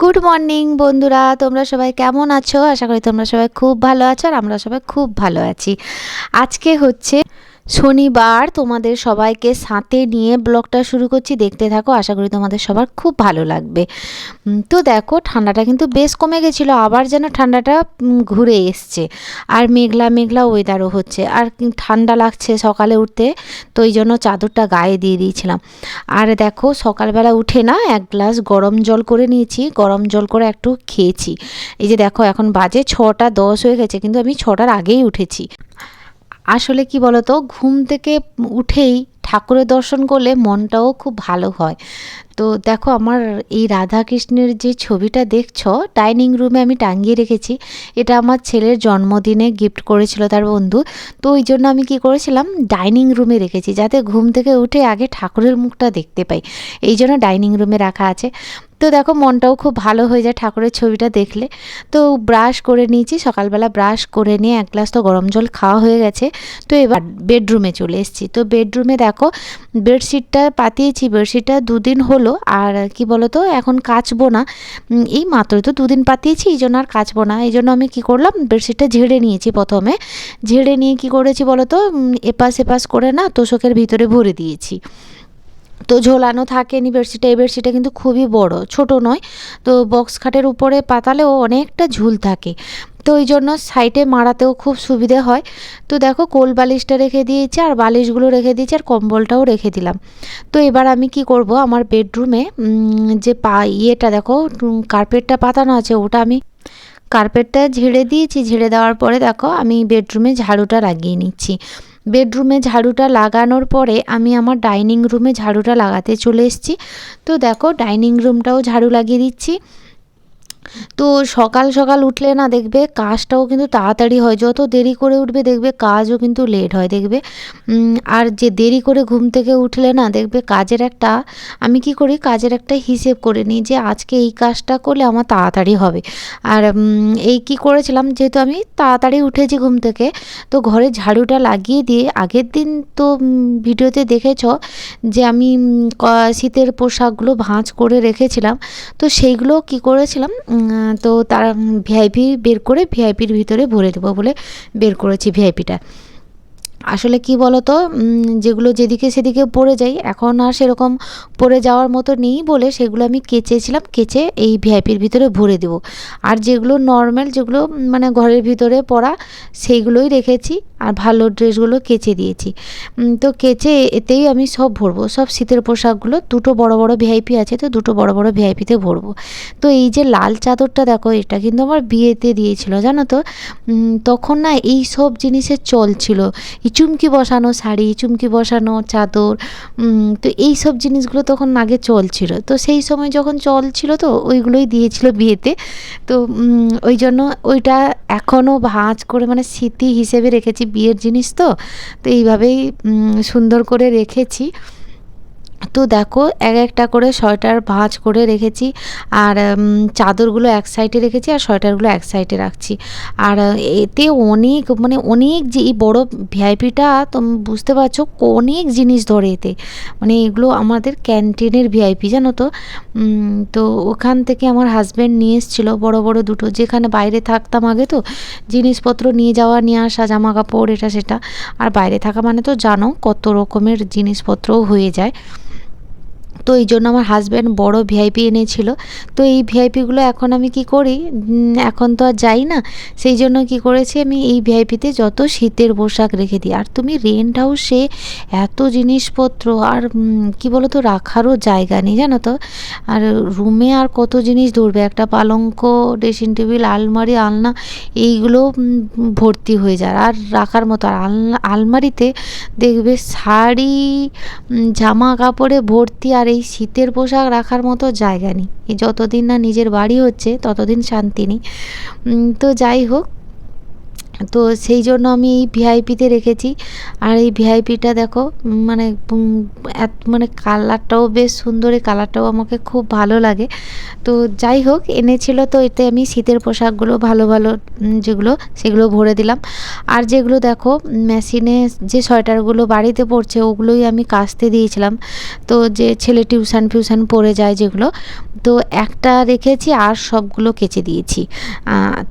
Good morning বন্ধুরা। তোমরা সবাই কেমন আছো? আশা করি তোমরা সবাই খুব ভালো আছো আর আমরা সবাই খুব ভালো আছি। আজকে হচ্ছে শনিবার তোমাদের সবাইকে সাথে নিয়ে ব্লগটা শুরু করছি। দেখতে থাকো, আশা করি তোমাদের সবার খুব ভালো লাগবে। তো দেখো, ঠান্ডাটা কিন্তু বেশ কমে গেছিল, আবার যেন ঠান্ডাটা ঘুরে এসছে। আর মেঘলা মেঘলা ওয়েদারও হচ্ছে। আর ঠান্ডা লাগছে সকালে উঠতে, তো এই জন্য চাদরটা গায়ে দিয়ে দিয়েছিলাম। আর দেখো, সকালবেলা উঠে না এক গ্লাস গরম জল করে নিয়েছি, গরম জল করে একটু খেয়েছি। এই যে দেখো, এখন বাজে ছটা দশ হয়ে গেছে, কিন্তু আমি ছটার আগেই উঠেছি। আসলে কি বলতো ঘুম থেকে উঠেই ঠাকুরের দর্শন করলে মনটাও খুব ভালো হয়। তো দেখো আমার এই রাধা কৃষ্ণের যে ছবিটা দেখছ ডাইনিং রুমে আমি টাঙিয়ে রেখেছি। এটা আমার ছেলের জন্মদিনে গিফট করেছিল তার বন্ধু। তো ওই জন্য আমি কি করেছিলাম ডাইনিং রুমে রেখেছি, যাতে ঘুম থেকে উঠে আগে ঠাকুরের মুখটা দেখতে পাই। এই জন্য ডাইনিং রুমে রাখা আছে। তো দেখো মনটাও খুব ভালো হয়ে যায় ঠাকুরের ছবিটা দেখলে। তো ব্রাশ করে নিয়েছি, সকালবেলা ব্রাশ করে নিয়ে এক গ্লাস তো গরম জল খাওয়া হয়ে গেছে। তো এবার বেডরুমে চলে এসেছি। তো বেডরুমে দেখো বেডশিটটা পাতিয়েছি বেডশিটটা দুদিন হলো আর কি বলতো, এখন কাচবো না। এই মাত্র তো দুদিন পাতিয়েছি, এই জন্য আর কাচবো না। এই জন্য আমি কি করলাম, বেডশিটটা ঝেড়ে নিয়েছি প্রথমে। ঝেড়ে নিয়ে কি করেছি বলতো এপাশ এপাশ করে না তোষকের ভিতরে ভরে দিয়েছি। তো ঝোলানো থাকেনি বেডশিটটা, এই বেডশিটটা কিন্তু খুবই বড়, ছোট নয়। তো বক্স খাটের উপরে পাতালেও অনেকটা ঝুল থাকে। তো ওই জন্য সাইডে মারাতেও খুব সুবিধে হয়। তো দেখো কোল বালিশটা রেখে দিয়েছি আর বালিশগুলো রেখে দিয়েছি আর কম্বলটাও রেখে দিলাম। তো এবার আমি কি করব? আমার বেডরুমে যে পা, ইয়েটা দেখো কার্পেটটা পাতানো আছে, ওটা আমি কার্পেটটা ঝেড়ে দিয়েছি। ঝেড়ে দেওয়ার পরে দেখো আমি বেডরুমে ঝাড়ুটা লাগিয়ে নিচ্ছি। বেডরুমে ঝাড়ুটা লাগানোর পরে আমি আমার ডাইনিং রুমে ঝাড়ুটা লাগাতে চলে এসেছি। তো দেখো ডাইনিং রুমটাও ঝাড়ু লাগিয়ে দিচ্ছি। তো সকাল সকাল উঠলে না দেখবে কাজটাও কিন্তু তাড়াতাড়ি হয়। যত দেরি করে উঠবে দেখবে কাজও কিন্তু লেট হয়, দেখবে। আর যে দেরি করে ঘুম থেকে উঠলে না দেখবে কাজের একটা, আমি কি করি কাজের একটা হিসেব করে নিই যে আজকে এই কাজটা করলে আমার তাড়াতাড়ি হবে। আর এই কি করেছিলাম যেহেতু আমি তাড়াতাড়ি উঠেছি ঘুম থেকে, তো ঘরে ঝাড়ুটা লাগিয়ে দিয়ে আগের দিন তো ভিডিওতে দেখেছ যে আমি শীতের পোশাকগুলো ভাঁজ করে রেখেছিলাম। তো সেইগুলো কি করেছিলাম তো তারা ভিআইপি বের করে ভিআইপির ভিতরে ভরে দেবো বলে বের করেছি ভিআইপিটা আসলে কি বলতো যেগুলো যেদিকে সেদিকে পড়ে যাই, এখন আর সেরকম পড়ে যাওয়ার মতো নেই বলে সেগুলো আমি কেচেছিলাম, কেচে এই ভিআইপির ভিতরে ভরে দেবো। আর যেগুলো নর্মাল যেগুলো মানে ঘরের ভিতরে পড়া, সেইগুলোই রেখেছি আর ভালো ড্রেসগুলো কেচে দিয়েছি। তো কেচে এতেই আমি সব ভরবো, সব শীতের পোশাকগুলো, দুটো বড় বড় ভিআইপি আছে তো দুটো বড় বড় ভিআইপিতে ভরবো। তো এই যে লাল চাদরটা দেখো, এটা কিন্তু আমার বিয়েতে দিয়েছিল, জানো তো? তখন না এই সব জিনিসের চল ছিল। চুমকি বসানো শাড়ি, চুমকি বসানো চাদর তো এই সব জিনিসগুলো তখন আগে চলছিল তো সেই সময় যখন চলছিল তো ওইগুলোই দিয়েছিল বিয়েতে। তো ওই জন্য ওইটা এখনও ভাঁজ করে মানে স্মৃতি হিসেবে রেখেছি বিয়ের জিনিস তো। তো এইভাবেই সুন্দর করে রেখেছি। তো দেখো, এক একটা করে সোয়েটার ভাঁজ করে রেখেছি আর চাদরগুলো এক সাইডে রেখেছি আর সোয়েটারগুলো এক সাইডে রাখছি। আর, এতে অনেক মানে অনেক যে এই বড়ো ভিআইপিটা তুমি বুঝতে পারছ, অনেক জিনিস ধরে এতে। মানে এগুলো আমাদের ক্যান্টিনের ভিআইপি, জানো তো? তো ওখান থেকে আমার হাজব্যান্ড নিয়ে এসেছিল বড় বড় দুটো, যেখানে বাইরে থাকতাম আগে তো। জিনিসপত্র নিয়ে যাওয়া, নিয়ে আসা জামা কাপড় এটা, সেটা। আর বাইরে থাকা মানে তো জানো, কত রকমের জিনিসপত্রও হয়ে যায়। তো এই জন্য আমার হাজব্যান্ড বড় ভিআইপি এনেছিল। তো এই ভিআইপিগুলো এখন আমি কি করি? এখন তো আর যাই না। সেই জন্য কি করেছি আমি এই ভিআইপিতে যত শীতের পোশাক রেখে দিই। আর তুমি রেন্ট হাউসে এত জিনিসপত্র আর কি বলো তো রাখারও জায়গা নেই, জানো তো? আর রুমে আর কত জিনিস ধরবে? একটা পালঙ্ক ড্রেসিং টেবিল আলমারি, আলনা, এইগুলো ভর্তি হয়ে যায়। আর রাখার মতো আর আলমারিতে দেখবে শাড়ি জামা কাপড়ে ভর্তি আর এই শীতের পোশাক রাখার মতো জায়গা নেই। এই যতদিন না নিজের বাড়ি হচ্ছে, ততদিন শান্তি নেই। তো যাই হোক তো সেই জন্য আমি এই ভিআইপিতে রেখেছি। আর এই ভিআইপিটা দেখো মানে এত- মানে কালারটাও বেশ সুন্দর, এই কালারটাও আমাকে খুব ভালো লাগে। তো যাই হোক, এনেছিল তো এতে আমি শীতের পোশাকগুলো ভালো ভালো যেগুলো, সেগুলো ভরে দিলাম। আর যেগুলো দেখো, মেশিনে যে সোয়েটারগুলো বাড়িতে পড়ছে ওগুলোই আমি কাচতে দিয়েছিলাম। তো যে ছেলে টিউশন ফিউশন পড়ে যায় যেগুলো, তো একটা রেখেছি আর সবগুলো কেচে দিয়েছি।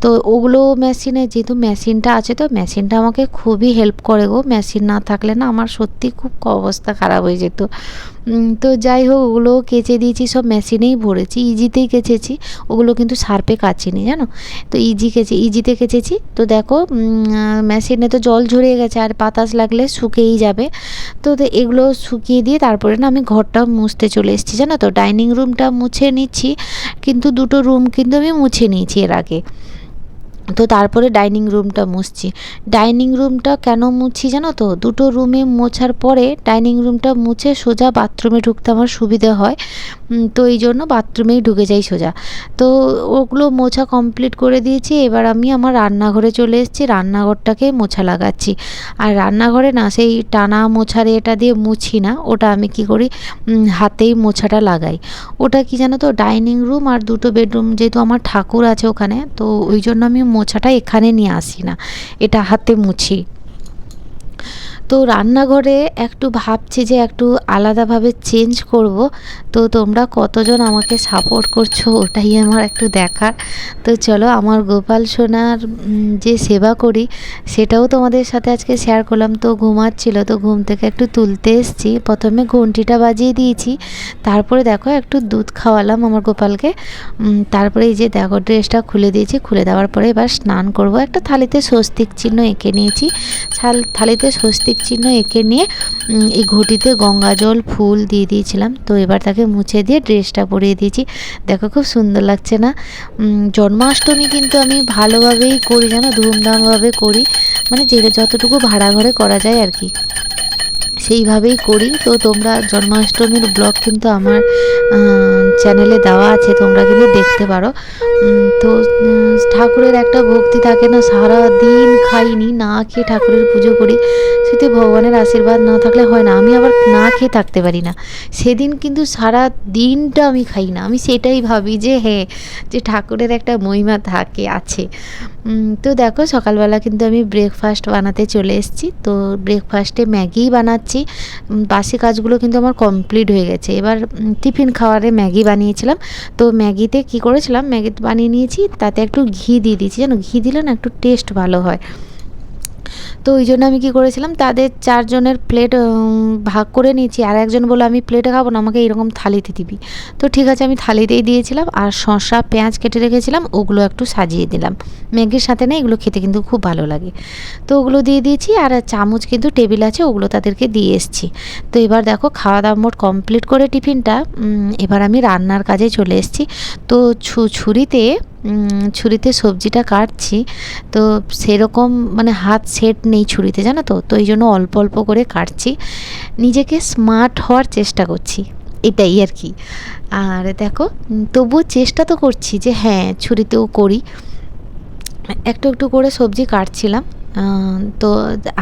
তো ওগুলো মেশিনে, যেহেতু মেশিনটা আছে তো, মেশিনটা আমাকে খুবই হেল্প করে গো। মেশিন না থাকলে না আমার সত্যি খুব অবস্থা খারাপ হয়ে যেত। তো যাই হোক, ওগুলো কেচে দিয়েছি, সব মেশিনেই ভরেছি। ইজিতেই কেচেছি, ওগুলো কিন্তু সার্পে কাচিনি, জানো? তো ইজি কেচে, ইজিতে কেচেছি। তো দেখো মেশিনে তো জল ঝরিয়ে গেছে, আর বাতাস লাগলে শুকেই যাবে। তো এগুলো শুকিয়ে দিয়ে তারপরে না আমি ঘরটা মুছতে চলে এসেছি, জানো তো? ডাইনিং রুমটা মুছে নিচ্ছি, কিন্তু দুটো রুম কিন্তু আমি মুছে নিয়েছি এর আগে। তো তারপরে ডাইনিং রুমটা মুছছি। ডাইনিং রুমটা কেন মুছছি জানো তো? দুটো রুমে মোছার পরে ডাইনিং রুমটা মুছে সোজা বাথরুমে ঢুকতে আমার সুবিধে হয়। তো এই জন্য বাথরুমেই ঢুকে যাই সোজা। তো ওগুলো মোছা কমপ্লিট করে দিয়েছি, এবার আমি আমার রান্নাঘরে চলে এসেছি, রান্নাঘরটাকে মোছা লাগাচ্ছি। আর রান্নাঘরে না সেই টানা মোছার এটা দিয়ে মুছি না, ওটা আমি কি করি? হাতেই মোছাটা লাগাই। ওটা কি জানো তো? ডাইনিং রুম আর দুটো বেডরুম যেহেতু আমার ঠাকুর আছে ওখানে, তো ওই জন্য আমি মোছাটা এখানে নিয়ে আসি না। এটা হাতে মুছি। তো রান্নাঘরে একটু ভাবছি যে একটু আলাদাভাবে চেঞ্জ করব। তো তোমরা কতজন আমাকে সাপোর্ট করছ ওটাই আমার একটু দেখার। তো চলো আমার গোপাল সোনার যে সেবা করি, সেটাও তোমাদের সাথে আজকে শেয়ার করলাম। তো ঘুমাচ্ছিল, তো ঘুম থেকে একটু তুলতে এসেছি। প্রথমে ঘন্টিটা বাজিয়ে দিয়েছি। তারপরে দেখো একটু দুধ খাওয়ালাম আমার গোপালকে। তারপরে এই যে দেখো ড্রেসটা খুলে দিয়েছি। খুলে দেওয়ার পরে এবার স্নান করব। একটা থালিতে স্বস্তিক চিহ্ন এঁকে নিয়েছি। থালিতে স্বস্তিক চিহ্ন এঁকে নিয়ে এই ঘটিতে গঙ্গা জল, ফুল দিয়ে দিয়েছিলাম। তো এবার তাকে মুছে দিয়ে ড্রেসটা পরিয়ে দিয়েছি। দেখো খুব সুন্দর লাগছে না? জন্মাষ্টমী কিন্তু আমি ভালোভাবেই করি, জানো? ধুমধামভাবে করি। মানে যে যতটুকু ভাড়া ঘরে করা যায় আর কি। সেইভাবেই করি। তো তোমরা জন্মাষ্টমীর ব্লগ কিন্তু আমার চ্যানেলে দেওয়া আছে, তোমরা কিন্তু দেখতে পারো। তো ঠাকুরের একটা ভক্তি থাকে না সারা দিন খাইনি, না খেয়ে ঠাকুরের পুজো করি। সত্যি ভগবানের আশীর্বাদ না থাকলে হয় না, আমি আবার না খেয়ে থাকতে পারি না। সেদিন কিন্তু সারা দিনটা আমি খাই না, আমি সেটাই ভাবি যে হ্যাঁ যে ঠাকুরের একটা মহিমা থাকে, আছে। তো দেখো, সকালবেলা কিন্তু আমি ব্রেকফাস্ট বানাতে চলে এসেছি। তো ব্রেকফাস্টে ম্যাগি বানাচ্ছি উম, বাসি কাজগুলো কিন্তু আমার কমপ্লিট হয়ে গেছে। এবার টিফিন খাওয়ারে ম্যাগি বানিয়েছিলাম। তো ম্যাগিতে কি করেছিলাম? ম্যাগি বানিয়ে নিয়েছি তাতে একটু ঘি দিয়ে দিয়েছি। জানো ঘি দিলে না একটু টেস্ট ভালো হয়। তো ওই জন্য আমি কি করেছিলাম, তাদের চারজনের প্লেট ভাগ করে নিয়েছি। আর একজন বলে আমি প্লেটে খাব না, আমাকে এরকম থালিতে দিবি। তো ঠিক আছে, আমি থালিতেই দিয়েছিলাম আর শসা, পেঁয়াজ কেটে রেখেছিলাম, ওগুলো একটু সাজিয়ে দিলাম। ম্যাগির সাথে না এগুলো খেতে কিন্তু খুব ভালো লাগে। তো ওগুলো দিয়ে দিয়েছি আর চামচ কিন্তু টেবিল আছে, ওগুলো তাদেরকে দিয়ে এসেছি। তো এবার দেখো খাওয়া দাওয়া মোট কমপ্লিট করে টিফিনটা। এবার আমি রান্নার কাজে চলে এসেছি। তো ছুরিতে ছুরিতে সবজিটা কাটছি, তো সেরকম মানে হাত সেট নেই ছুরিতে, জানো তো? তো এই জন্য অল্প অল্প করে কাটছি। নিজেকে স্মার্ট হওয়ার চেষ্টা করছি, এটাই আর কি। আর দেখো তবুও চেষ্টা তো করছি যে হ্যাঁ ছুরিতেও করি। একটু একটু করে সবজি কাটছিলাম। তো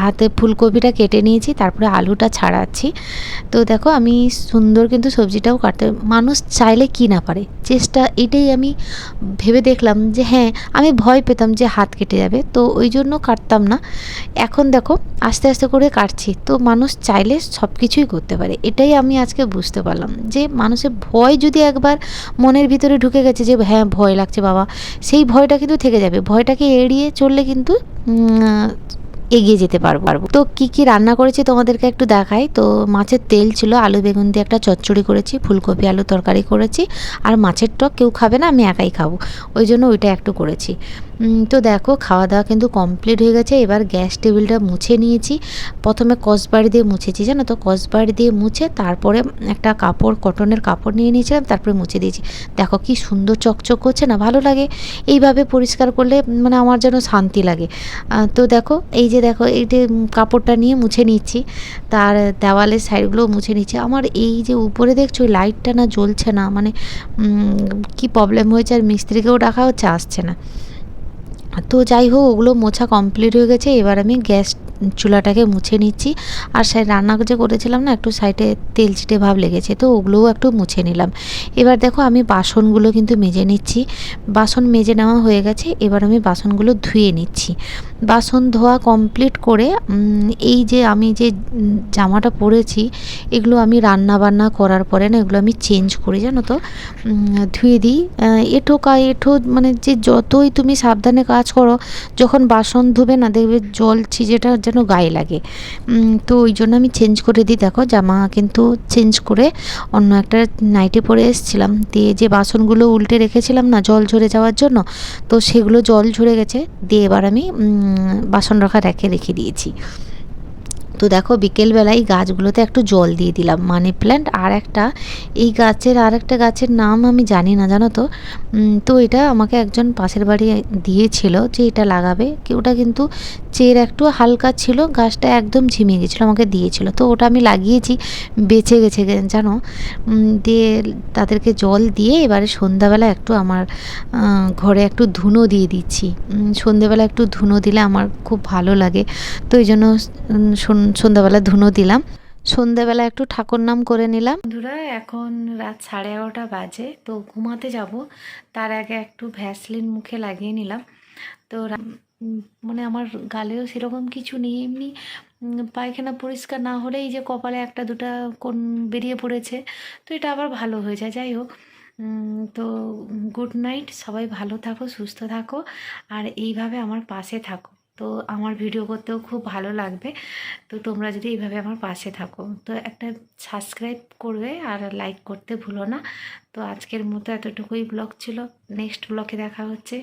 হাতে ফুলকপিটা কেটে নিয়েছি, তারপরে আলুটা ছাড়াচ্ছি। তো দেখো আমি সুন্দর কিন্তু সবজিটাও কাটতে মানুষ চাইলে কি না পারে? চেষ্টা, এটাই আমি ভেবে দেখলাম যে হ্যাঁ আমি ভয় পেতাম যে হাত কেটে যাবে, তো ওই জন্য কাটতাম না। এখন দেখো, আস্তে আস্তে করে কাটছি, তো মানুষ চাইলে সব কিছুই করতে পারে। এটাই আমি আজকে বুঝতে পারলাম যে মানুষের ভয় যদি একবার মনের ভিতরে ঢুকে গেছে যে হ্যাঁ ভয় লাগছে বাবা, সেই ভয়টা কিন্তু থেকে যাবে। ভয়টাকে এড়িয়ে চললে কিন্তু এগিয়ে যেতে পারব পারব। তো কি কি রান্না করেছি তোমাদেরকে একটু দেখাই। তো মাছের তেল ছিল, আলু, বেগুন দিয়ে একটা চচ্চড়ি করেছি, ফুলকপি, আলু তরকারি করেছি। আর মাছের টক কেউ খাবে না, আমি একাই খাব। ওই জন্য ওইটা একটু করেছি। তো দেখো খাওয়া দাওয়া কিন্তু কমপ্লিট হয়ে গেছে। এবার গ্যাস টেবিলটা মুছে নিয়েছি। প্রথমে কসবাড়ি দিয়ে মুছেছি, জানো তো? কসবাড়ি দিয়ে মুছে তারপরে একটা কাপড় কটনের কাপড় নিয়ে নিয়েছিলাম, তারপরে মুছে দিয়েছি। দেখো কি সুন্দর চকচক করছে না? ভালো লাগে। এইভাবে পরিষ্কার করলে মানে আমার যেন শান্তি লাগে। তো দেখো, এই যে দেখো, এই যে কাপড়টা নিয়ে মুছে নিচ্ছি। তার দেওয়ালের সাইডগুলো মুছে নিচ্ছি। আমার এই যে উপরে দেখছ লাইটটা না জ্বলছে না। মানে কি প্রবলেম হয়েছে আর মিস্ত্রিকেও ডাকা হচ্ছে, আসছে না। তো যাই হোক ওগুলো মোছা কমপ্লিট হয়ে গেছে। এবার আমি গ্যাস চুলাটাকে মুছে নিচ্ছি। আর সাই রান্না যে করেছিলাম না, একটু সাইডে তেল চিটে ভাব লেগেছে, তো ওগুলোও একটু মুছে নিলাম। এবার দেখো আমি বাসনগুলো কিন্তু মেজে নিচ্ছি। বাসন মেজে নেওয়া হয়ে গেছে, এবার আমি বাসনগুলো ধুয়ে নিচ্ছি। বাসন ধোয়া কমপ্লিট করে এই যে আমি যে জামাটা পরেছি, এগুলো আমি রান্না বান্না করার পরে না, এগুলো আমি চেঞ্জ করি, জানো তো? ধুয়ে দিই। এঁঠো কা, এঁঠো মানে যে যতই তুমি সাবধানে কাজ করো, যখন বাসন ধুবে না, দেখবে জল ছিজেটা যেন গায়ে লাগে। তো ওই জন্য আমি চেঞ্জ করে দিই। দেখো, জামা কিন্তু চেঞ্জ করে অন্য একটা নাইটে পরে এসেছিলাম। দিয়ে যে বাসনগুলো উল্টে রেখেছিলাম না, জল ঝরে যাওয়ার জন্য, তো সেগুলো জল ঝরে গেছে। দিয়ে এবার আমি বাসন রাখা রেখে রেখে দিয়েছি। তো দেখো বিকেলবেলায় গাছগুলোতে একটু জল দিয়ে দিলাম, মানি প্ল্যান্ট আর একটা, এই গাছের আর একটা গাছের নাম আমি জানি না, জানো তো? তো এটা আমাকে একজন পাশের বাড়ি দিয়েছিল যে এটা লাগাবে, কি ওটা কিন্তু চের একটু হালকা ছিল, গাছটা একদম ঝিমিয়ে গেছিল, আমাকে দিয়েছিল। তো ওটা আমি লাগিয়েছি, বেঁচে গেছে জানো? দিয়ে তাদেরকে জল দিয়ে এবারে সন্ধ্যাবেলা একটু আমার ঘরে একটু ধুনো দিয়ে দিচ্ছি। সন্ধ্যেবেলা একটু ধুনো দিলে আমার খুব ভালো লাগে। তো এই জন্য সন্ধ্যাবেলা ধুনো দিলাম। সন্ধ্যাবেলা একটু ঠাকুর নাম করে নিলাম। বন্ধুরা, এখন রাত সাড়ে এগারোটা বাজে, তো ঘুমাতে যাব। তার আগে একটু ভ্যাসলিন মুখে লাগিয়ে নিলাম। তো মানে আমার গালেও সেরকম কিছু নেই। এমনি পায়খানা পরিষ্কার না হলেই যে কপালে একটা দুটা কোন বেরিয়ে পড়েছে, তো এটা আবার ভালো হয়ে যায়। যাই হোক তো গুড নাইট। সবাই ভালো থাকো, সুস্থ থাকো, আর এইভাবে আমার পাশে থাকো। তো আমার ভিডিও করতেও খুব ভালো লাগবে। তো তোমরা যদি এইভাবে আমার পাশে থাকো, তো একটা সাবস্ক্রাইব করবে আর লাইক করতে ভুলো না। তো আজকের মতো এতটুকুই ব্লগ ছিল। নেক্সট ব্লগে দেখা হচ্ছে।